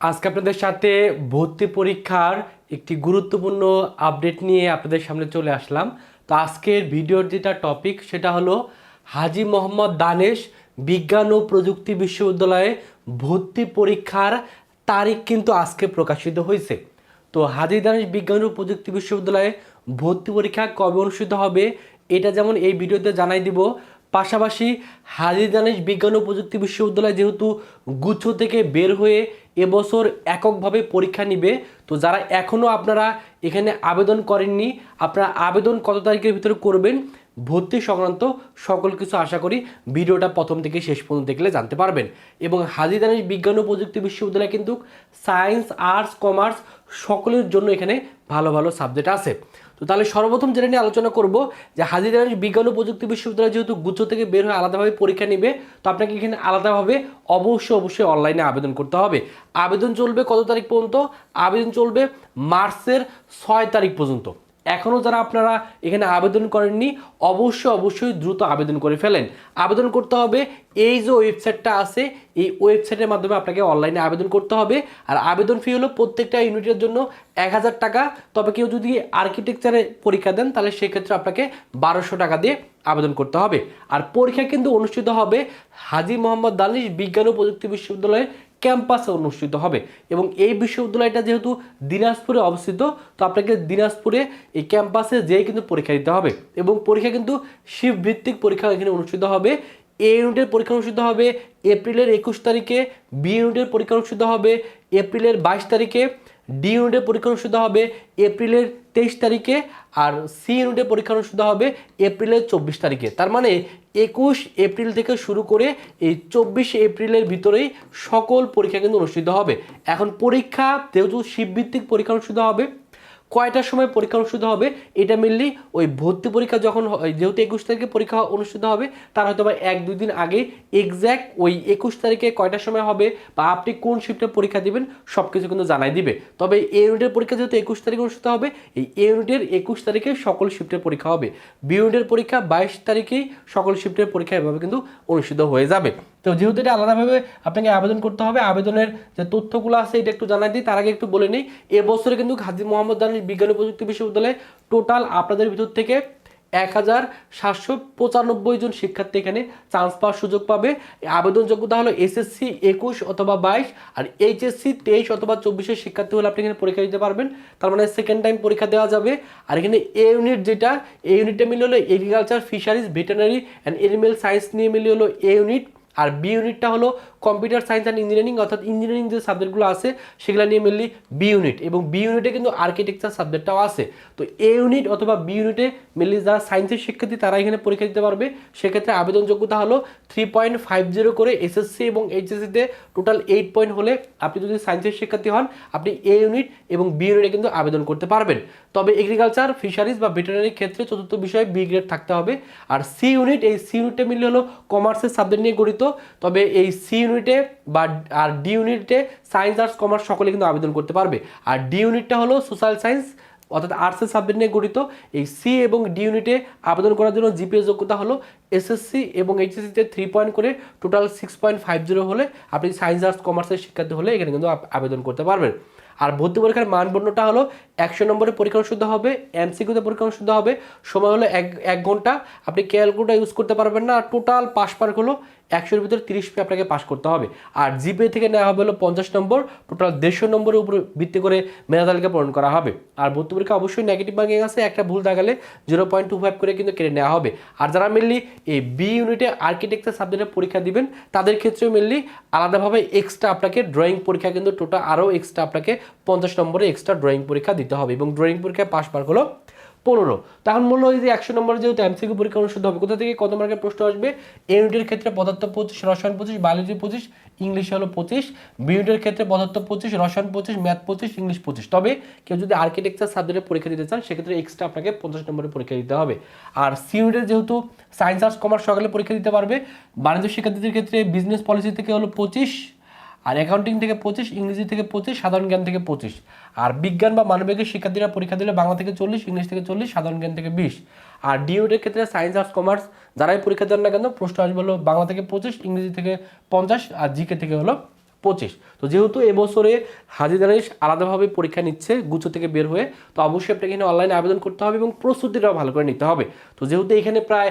আজকে আপনাদের সাথে ভর্তি পরীক্ষার একটি গুরুত্বপূর্ণ আপডেট নিয়ে আপনাদের সামনে চলে আসলাম। তো আজকের ভিডিওর যেটা টপিক, সেটা হলো হাজি মোহাম্মদ দানেশ বিজ্ঞান ও প্রযুক্তি বিশ্ববিদ্যালয়ে ভর্তি পরীক্ষার তারিখ কিন্তু আজকে প্রকাশিত হয়েছে। তো হাজি দানেশ বিজ্ঞান ও প্রযুক্তি বিশ্ববিদ্যালয়ে ভর্তি পরীক্ষা কবে অনুষ্ঠিত হবে, এটা যেমন এই ভিডিওতে জানাই দিব। পাশাপাশি হাজি দানেশ বিজ্ঞান ও প্রযুক্তি বিশ্ববিদ্যালয় যেহেতু গুচ্ছ থেকে বের হয়ে এবছর এককভাবে পরীক্ষা নিবে। তো যারা এখনও আপনারা এখানে আবেদন করেননি, আপনারা আবেদন কত তারিখের ভিতরে করবেন ভর্তি সংক্রান্ত সকল কিছু আশা করি ভিডিওটা প্রথম থেকে শেষ পর্যন্ত দেখলে জানতে পারবেন। এবং হাজিদানিস বিজ্ঞান ও প্রযুক্তি বিশ্ববিদ্যালয় কিন্তু সায়েন্স, আর্টস, কমার্স সকলের জন্য এখানে ভালো ভালো সাবজেক্ট আছে। তো তাহলে সর্বপ্রথম যেটা নিয়ে আলোচনা করব যে হাজির বিজ্ঞান ও প্রযুক্তি বিশ্ববিদ্যালয় যেহেতু গুচ্ছ থেকে বের হয়ে আলাদাভাবে পরীক্ষা নেবে, তো আপনাকে এখানে আলাদাভাবে অবশ্যই অবশ্যই অনলাইনে আবেদন করতে হবে। আবেদন চলবে কত তারিখ পর্যন্ত? আবেদন চলবে মার্চের ছয় তারিখ পর্যন্ত। এখনও যারা আপনারা এখানে আবেদন করেননি, অবশ্যই অবশ্যই দ্রুত আবেদন করে ফেলেন। আবেদন করতে হবে, এই যে ওয়েবসাইটটা আছে, এই ওয়েবসাইটের মাধ্যমে আপনাকে অনলাইনে আবেদন করতে হবে। আর আবেদন ফি হলো প্রত্যেকটা ইউনিটের জন্য এক হাজার টাকা। তবে কেউ যদি আর্কিটেকচারে পরীক্ষা দেন, তাহলে সেক্ষেত্রে আপনাকে বারোশো টাকা দিয়ে আবেদন করতে হবে। আর পরীক্ষা কিন্তু অনুষ্ঠিত হবে হাজি মোহাম্মদ দালিশ বিজ্ঞান ও প্রযুক্তি বিশ্ববিদ্যালয়ের ক্যাম্পাসে অনুষ্ঠিত হবে। এবং এই বিশ্ববিদ্যালয়টা যেহেতু দিনাজপুরে অবস্থিত, তো আপনাকে দিনাজপুরে এই ক্যাম্পাসে যেয়ে কিন্তু পরীক্ষা দিতে হবে। এবং পরীক্ষা কিন্তু শিবভিত্তিক পরীক্ষা এখানে অনুষ্ঠিত হবে। এ ইউনিটের পরীক্ষা অনুষ্ঠিত হবে এপ্রিলের একুশ তারিখে, বি ইউনিটের পরীক্ষা অনুষ্ঠিত হবে এপ্রিলের বাইশ তারিখে। ডি ইউনিটের পরীক্ষা অনুষ্ঠিত হবে এপ্রিলের তেইশ তারিখে আর সি ইউনিটের পরীক্ষা অনুষ্ঠিত হবে এপ্রিলের চব্বিশ তারিখে। তার মানে একুশ এপ্রিল থেকে শুরু করে এই চব্বিশ এপ্রিলের ভিতরেই সকল পরীক্ষা কিন্তু অনুষ্ঠিত হবে। এখন পরীক্ষা যেহেতু শিবভিত্তিক পরীক্ষা অনুষ্ঠিত হবে কয়টার সময় পরীক্ষা অনুষ্ঠিত হবে, এটা মেনলি ওই ভর্তি পরীক্ষা যখন যেহেতু একুশ তারিখে পরীক্ষা অনুষ্ঠিত হবে, তার হয়তো বা এক দুই দিন আগে এক্স্যাক্ট ওই একুশ তারিখে কয়টার সময় হবে বা আপনি কোন শিফটে পরীক্ষা দিবেন সব কিছু কিন্তু জানাই দিবে। তবে এ ইউনিটের পরীক্ষা যেহেতু একুশ তারিখে অনুষ্ঠিত হবে, এই এ ইউনিটের একুশ তারিখে সকল শিফটের পরীক্ষা হবে। বি ইউনিটের পরীক্ষা বাইশ তারিখেই সকল শিফটের পরীক্ষা এভাবে কিন্তু অনুষ্ঠিত হয়ে যাবে। তো যেহেতু এটা আলাদাভাবে আপনাকে আবেদন করতে হবে, আবেদনের যে তথ্যগুলো আছে এটা একটু জানাই দিই, তার আগে একটু বলে নিই, এবছরে কিন্তু হাজি মোহাম্মদ দানিশ বিজ্ঞান ও প্রযুক্তি বিশ্ববিদ্যালয়ে টোটাল আপনাদের ভিতর থেকে এক হাজার সাতশো পঁচানব্বই জন শিক্ষার্থী এখানে চান্স পাওয়ার সুযোগ পাবে। আবেদন যোগ্যতা হলো এসএসসি একুশ অথবা বাইশ আর এইচএসসি তেইশ অথবা চব্বিশের শিক্ষার্থী হলে আপনি এখানে পরীক্ষা দিতে পারবেন। তার মানে সেকেন্ড টাইম পরীক্ষা দেওয়া যাবে। আর এখানে এ ইউনিট যেটা এ ইউনিটটা মিলে হলো agriculture fisheries veterinary and animal science নিয়ে মিলে হলো এ ইউনিট আর বি ইউনিটটা হলো কম্পিউটার সায়েন্স অ্যান্ড ইঞ্জিনিয়ারিং অর্থাৎ ইঞ্জিনিয়ারিং যে সাবজেক্টগুলো আছে, সেগুলো নিয়ে মেনলি বি ইউনিট এবং বি ইউনিটে কিন্তু আর্কিটেকচার সাবজেক্টটাও আছে। তো এ ইউনিট অথবা বি ইউনিটে মেনলি যারা সায়েন্সের শিক্ষার্থী, তারা এখানে পরীক্ষা দিতে পারবে। সেক্ষেত্রে আবেদন যোগ্যতা হলো থ্রি পয়েন্ট ফাইভ জিরো করে এসএসসি এবং এইচএসসিতে টোটাল এইট পয়েন্ট হলে আপনি যদি সায়েন্সের শিক্ষার্থী হন, আপনি এ ইউনিট এবং বি ইউনিটে কিন্তু আবেদন করতে পারবেন। তবে এগ্রিকালচার ফিশারিজ বা ভেটেনারি ক্ষেত্রে চতুর্থ বিষয়ে বি গ্রেড থাকতে হবে। আর সি ইউনিট এই সি ইউনিটে মিললে হলো কমার্সের সাবজেক্ট নিয়ে গঠিত। তবে এই সি ইউনিটে বা আর ডি ইউনিটে সায়েন্স আর্টস কমার্স সকলে কিন্তু আবেদন করতে পারবে। আর ডি ইউনিটটা হলো সোশ্যাল সায়েন্স অর্থাৎ আর্টসের সাবজেক্ট নিয়ে গঠিত। এই সি এবং ডি ইউনিটে আবেদন করার জন্য জিপিএস যোগ্যতা হলো এসএসসি এবং এইচএসসিতে থ্রি পয়েন্ট করে total six point five zero হলে আপনি সায়েন্স আর্টস কমার্সের শিক্ষার্থী হলে এখানে কিন্তু আবেদন করতে পারবেন। আর ভর্তি পরীক্ষার মানদণ্ডটা হলো একশো নম্বরের পরীক্ষা অনুষ্ঠিত হবে এমসিকিউতে পরীক্ষা অনুষ্ঠিত হবে, সময় হলো এক এক ঘণ্টা। আপনি ক্যালকুলেটার ইউজ করতে পারবেন না আর টোটাল পাস পার্ক হলো একশোর ভিতরে তিরিশ আপনাকে পাস করতে হবে। আর জিপে থেকে নেওয়া হবে হলো পঞ্চাশ নম্বর টোটাল দেড়শো নম্বরের উপরে ভিত্তি করে মেধা তালিকা পূরণ করা হবে। আর ভর্তি পরীক্ষা অবশ্যই নেগেটিভ মার্কিং আছে একটা ভুল দেখালে জিরো পয়েন্ট টু ফাইভ করে কিন্তু কেটে নেওয়া হবে। আর যারা মেনলি এই বি ইউনিটে আর্কিটেকচার সাবজেক্টে পরীক্ষা দিবেন, তাদের ক্ষেত্রেও মেনলি আলাদাভাবে এক্সট্রা আপনাকে ড্রয়িং পরীক্ষা কিন্তু টোটাল আরও এক্সট্রা আপনাকে পঞ্চাশ নম্বরে এক্সট্রা ড্রয়িং পরীক্ষা দিতে হবে এবং ড্রয়িং পরীক্ষায় পাস মার্ক হলো পনেরো। তখন মূল্য এই যে একশো নম্বরে যেহেতু এমসিকিউ পরীক্ষা অনুষ্ঠিত হবে, কোথা থেকে কত মার্কের প্রশ্ন আসবে? এ ইউনিটের ক্ষেত্রে পদার্থ পঁচিশ, রসায়ন পঁচিশ বায়োলজি পঁচিশ ইংলিশ হলো পঁচিশ বি ইউনিটের ক্ষেত্রে পদার্থ পঁচিশ, রসায়ন পঁচিশ ম্যাথ পঁচিশ ইংলিশ পঁচিশ। তবে কেউ যদি আর্কিটেকচার সাবজেক্টে পরীক্ষা দিতে চান, সেক্ষেত্রে এক্সট্রা আপনাকে পঞ্চাশ নম্বরের পরীক্ষা দিতে হবে। আর সি ইউনিটের যেহেতু সায়েন্স আর্টস কমার্স সকালে পরীক্ষা দিতে পারবে, বাণিজ্য শিক্ষার্থীদের ক্ষেত্রে বিজনেস পলিসি থেকে হলো পঁচিশ আর অ্যাকাউন্টিং থেকে পঁচিশ, ইংরেজি থেকে পঁচিশ, সাধারণ জ্ঞান থেকে পঁচিশ। আর বিজ্ঞান বা মানবিকের শিক্ষার্থীরা পরীক্ষা দিলে বাংলা থেকে চল্লিশ ইংলিশ থেকে চল্লিশ, সাধারণ জ্ঞান থেকে বিশ। আর ডিউটের ক্ষেত্রে সায়েন্স আর্টস কমার্স যারাই পরীক্ষা দেন না কেন, প্রশ্ন আসবে হলো বাংলা থেকে পঁচিশ, ইংরেজি থেকে পঞ্চাশ, আর জিকে থেকে হলো পঁচিশ। তো যেহেতু এবছরে হাজি দানিশ আলাদাভাবে পরীক্ষা নিচ্ছে, গুচ্ছ থেকে বের হয়ে, তো অবশ্যই আপনাকে এখানে অনলাইনে আবেদন করতে হবে এবং প্রস্তুতিটাও ভালো করে নিতে হবে। তো যেহেতু এখানে প্রায়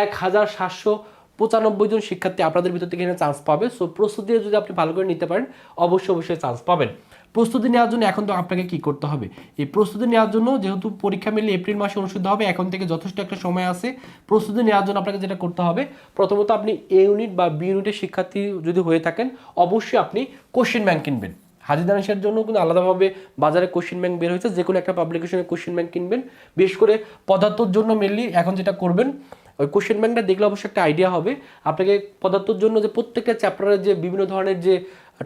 এক হাজার সাতশো পঁচানব্বই জন শিক্ষার্থী আপনাদের ভিতর থেকে এখানে চান্স পাবে। সো প্রস্তুতি যদি আপনি ভালো করে নিতে পারেন, অবশ্যই অবশ্যই চান্স পাবেন। প্রস্তুতি নেওয়ার জন্য এখন তো আপনাকে কি করতে হবে? এই প্রস্তুতি নেওয়ার জন্য যেহেতু পরীক্ষা মিলে এপ্রিল মাসে অনুষ্ঠিত হবে, এখন থেকে যথেষ্ট একটা সময় আছে। প্রস্তুতি নেওয়ার জন্য আপনাকে যেটা করতে হবে, প্রথমত আপনি এ ইউনিট বা বি ইউনিটের শিক্ষার্থী যদি হয়ে থাকেন, অবশ্যই আপনি কোশ্চেন ব্যাংক কিনবেন। হাজি জন্য কিন্তু আলাদাভাবে বাজারে কোশ্চেন ব্যাংক বের হয়েছে, যে কোনো একটা পাবলিকেশনে কোশ্চেন ব্যাংক কিনবেন। বিশেষ করে পদার্থর জন্য মেনলি এখন যেটা করবেন ওই কোশ্চেন ব্যাংকটা দেখলে অবশ্যই একটা আইডিয়া হবে। আপনাকে পদার্থর জন্য যে প্রত্যেকটা চ্যাপ্টারের যে বিভিন্ন ধরনের যে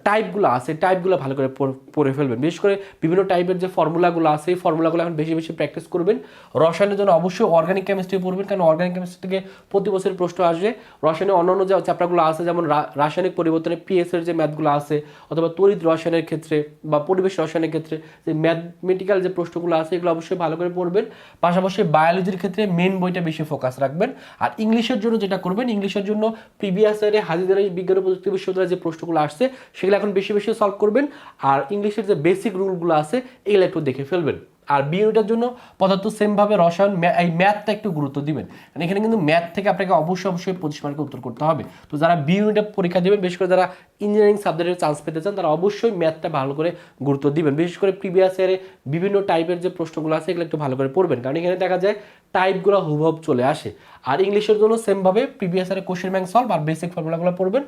টাইপগুলো আছে টাইপগুলো ভালো করে পড়ে ফেলবেন। বিশেষ করে বিভিন্ন টাইপের যে ফর্মুলাগুলো আছে, এই ফর্মুলাগুলো এখন বেশি বেশি প্র্যাকটিস করবেন। রসায়নের জন্য অবশ্যই অর্গানিক কেমিস্ট্রি পড়বেন, কারণ অর্গানিক কেমিস্ট্রি থেকে প্রতি বছর প্রশ্ন আসবে রসায়নের অন্যান্য যে চ্যাপ্টারগুলো আছে, যেমন রাসায়নিক পরিবর্তনে পিএস এর যে ম্যাথগুলো আছে, অথবা তড়িৎ রসায়নের ক্ষেত্রে বা পরিবেশ রসায়নের ক্ষেত্রে যে ম্যাথমেটিক্যাল যে প্রশ্নগুলো আছে, এগুলো অবশ্যই ভালো করে পড়বেন। পাশাপাশি বায়োলজির ক্ষেত্রে মেন বইটা বেশি ফোকাস রাখবেন। আর ইংলিশের জন্য যেটা করবেন ইংলিশের জন্য প্রিভিয়াস ইয়ারে হাজিদার বিজ্ঞান প্রযুক্তি বিশ্ববিদ্যালয়ের যে প্রশ্নগুলো আসছে সেগুলো এখন বেশি বেশি সলভ করবেন আর ইংলিশের যে বেসিক রুলগুলো আছে, এগুলো একটু দেখে ফেলবেন। আর বিউনিটার জন্য পদার্থ সেমভাবে রসায়ন এই ম্যাথটা একটু গুরুত্ব দিবেন। কারণ এখানে কিন্তু ম্যাথ থেকে আপনাকে অবশ্যই অবশ্যই পঁচিশ মার্কে উত্তর করতে হবে। তো যারা বিউনিটা পরীক্ষা দেবেন, বিশেষ করে যারা ইঞ্জিনিয়ারিং সাবজেক্টের চান্স পেতে চান, তারা অবশ্যই ম্যাথটা ভালো করে গুরুত্ব দিবেন। বিশেষ করে প্রিভিয়াস ইয়ারে বিভিন্ন টাইপের যে প্রশ্নগুলো আছে, এগুলো একটু ভালো করে পড়বেন। কারণ এখানে দেখা যায় টাইপগুলো হুবহব চলে আসে। আর ইংলিশের জন্য সেমভাবে প্রিভিয়াস ইয়ারে কোশ্চেন ব্যাংক সলভ আর বেসিক ফর্মুলাগুলো পড়বেন।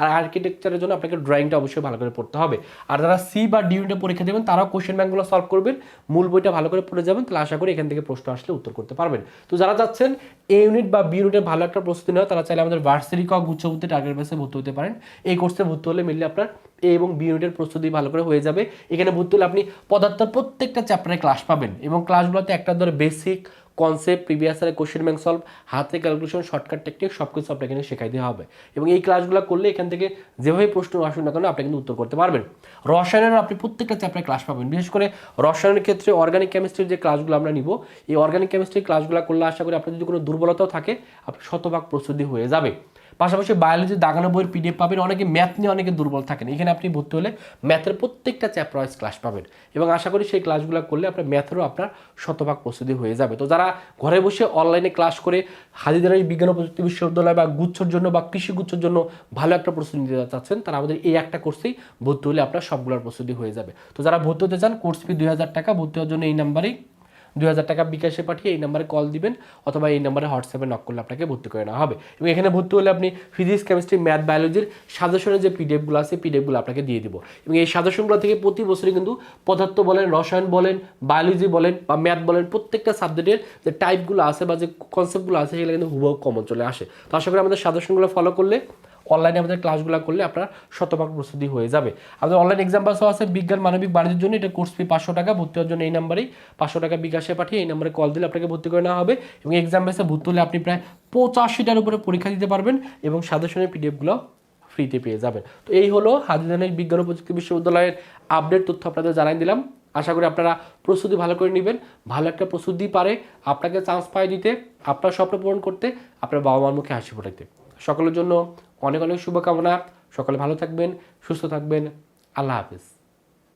আর আর্কিটেকচারের জন্য আপনাকে ড্রয়িংটা অবশ্যই ভালো করে পড়তে হবে। আর যারা সি বা ডি পরীক্ষা দেবেন, তারাও কোশ্চেন ব্যাঙ্কগুলো সলভ করবেন, মূল বইটা ভালো করে পড়ে যাবেন, তাহলে আশা করি এখান থেকে প্রশ্ন আসলে উত্তর করতে পারবেন। তো যারা যাচ্ছেন এ ইউনিট বা বি ইউনিটের ভালো একটা প্রস্তুতি নেওয়া, তারা চাইলে আমাদের ভার্সিটি কক গুচ্ছভূতি টার্গেট বেসে ভর্তি হতে পারেন। এই কোর্সে ভর্তি হলে মিললে আপনার এ এবং বি ইউনিটের প্রস্তুতি ভালো করে হয়ে যাবে। এখানে ভর্তি হলে আপনি পদার্থের প্রত্যেকটা চ্যাপ্টারে ক্লাস পাবেন এবং ক্লাসগুলোতে একটা ধরে বেসিক কনসেপ্ট প্রিভিয়াস ইয়ারের কোশ্চেন ব্যাংক সলভ হাতে ক্যালকুলেশন শর্টকাট টেকনিক সব কিছু আপনাকে এখানে শেখাই দেওয়া হবে। এবং এই ক্লাসগুলো করলে এখান থেকে যেভাবে প্রশ্ন আসুন না কেন আপনি কিন্তু উত্তর করতে পারবেন। রসায়নের আপনি প্রত্যেকটা চ্যাপ্টারে ক্লাস পাবেন। বিশেষ করে রসায়নের ক্ষেত্রে অর্গানিক কেমিস্ট্রির যে ক্লাসগুলো আমরা নিব, এই অর্গানিক কেমিস্ট্রির ক্লাসগুলো করলে আশা করি আপনার যদি কোনো দুর্বলতাও থাকে, আপনি শতভাগ প্রস্তুতি হয়ে যাবে। পাশাপাশি বায়োলজি দাগানো বইয়ের পিডিএফ পাবেন। অনেকে ম্যাথ নিয়ে অনেকে দুর্বল থাকেন। এখানে আপনি ভর্তি হলে ম্যাথের প্রত্যেকটা চ্যাপ্টার ওয়াইজ ক্লাস পাবেন। এবং আশা করি সেই ক্লাসগুলো করলে আপনার ম্যাথেরও আপনার শতভাগ প্রস্তুতি হয়ে যাবে। তো যারা ঘরে বসে অনলাইনে ক্লাস করে হাজিদারাই বিজ্ঞান ও প্রযুক্তি বিশ্ববিদ্যালয় বা গুচ্ছর জন্য বা কৃষি গুচ্ছর জন্য ভালো একটা প্রস্তুতি নিতে চাচ্ছেন, তারা আমাদের এই একটা কোর্সেই ভর্তি হলে আপনার সবগুলোর প্রস্তুতি হয়ে যাবে। তো যারা ভর্তি হতে চান কোর্স ফি দুই হাজার টাকা। ভর্তি হওয়ার জন্য এই নাম্বারেই দুই হাজার টাকা বিকাশে পাঠিয়ে এই নাম্বারে কল দিবেন অথবা এই নাম্বারে হোয়াটসঅ্যাপে নক করলে আপনাকে ভর্তি করে নেওয়া হবে। এবং এখানে ভর্তি হলে আপনি ফিজিক্স কেমিস্ট্রি ম্যাথ বায়োলজির সাজেশনের যে পিডিএফগুলো আছে পিডিএফগুলো আপনাকে দিয়ে দিব। এবং এই সাজেশনগুলো থেকে প্রতি বছরই কিন্তু পদার্থ বলেন, রসায়ন বলেন বায়োলজি বলেন বা ম্যাথ বলেন, প্রত্যেকটা সাবজেক্টের যে টাইপগুলো আছে বা যে কনসেপ্টগুলো আছে, সেগুলো কিন্তু হুবহু কমন চলে আসে। তো আশা করি আমাদের সাজেশনগুলো ফলো করলে অনলাইনে আমাদের ক্লাসগুলো করলে আপনার শতভাগ প্রস্তুতি হয়ে যাবে। আমাদের অনলাইন এক্সাম পাসও আছে বিজ্ঞান, মানবিক, বাণিজ্যের জন্য। এটা কোর্স ফি পাঁচশো টাকা, ভর্তি হওয়ার জন্য এই নাম্বারেই পাঁচশো টাকা বিকাশে পাঠিয়ে এই নাম্বারে কল দিলে আপনাকে ভর্তি করে নেওয়া হবে এবং এক্সাম বেসে ভর্তি হলে আপনি প্রায় পঁচাশিটার উপরে পরীক্ষা দিতে পারবেন এবং সাজেশনের পিডিএফগুলো ফ্রিতে পেয়ে যাবেন। তো এই হলো হাজিদানের বিজ্ঞান ও প্রযুক্তি বিশ্ববিদ্যালয়ের আপডেট তথ্য আপনাদের জানাই দিলাম। আশা করি আপনারা প্রস্তুতি ভালো করে নেবেন, ভালো একটা প্রস্তুতি পারে, আপনাকে চান্স পাই দিতে, আপনার স্বপ্ন পূরণ করতে, আপনার বাবা মার মুখে হাসি ফোটাইতে। সকলের জন্য অনেক অনেক শুভকামনা। সকলে ভালো থাকবেন সুস্থ থাকবেন। আল্লাহ হাফিজ।